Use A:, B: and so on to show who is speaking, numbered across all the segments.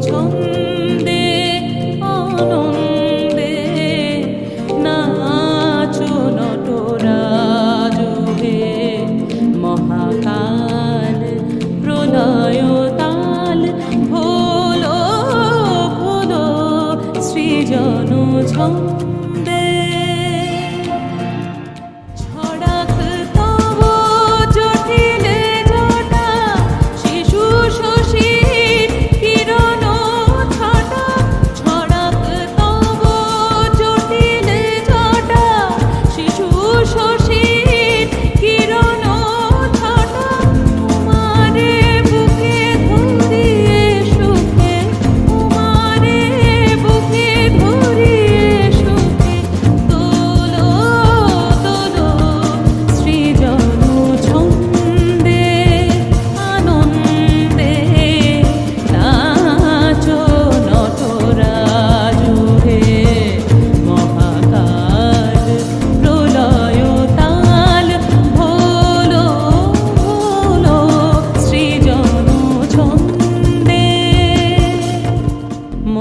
A: ছন্দে আনন্দে নাচো নটরাজ হে মহাকাল প্রলয় তাল ভোলো ভোলো সৃজন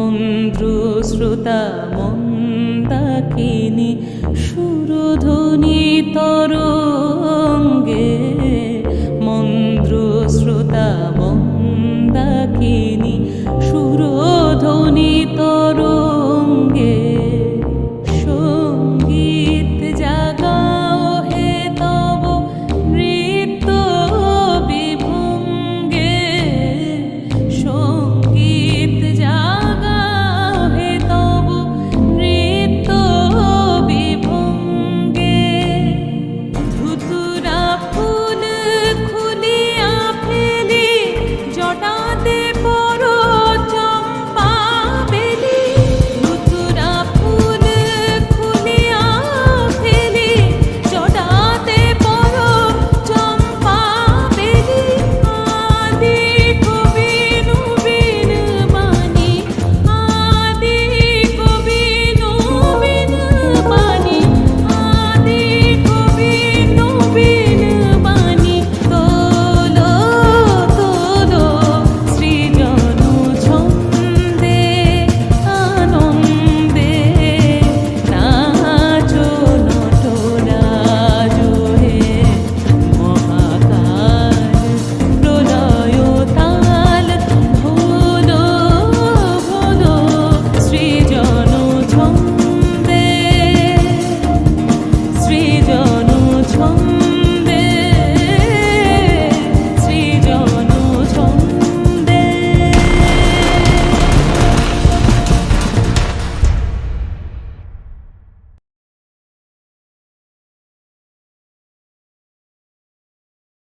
A: মন্দ্রশ্রুতা মন্দাকিনী সুরধ্বনি তরঙ্গে মন্দ্রশ্রুতা মন্দাকিনী সুরধ্বনি তর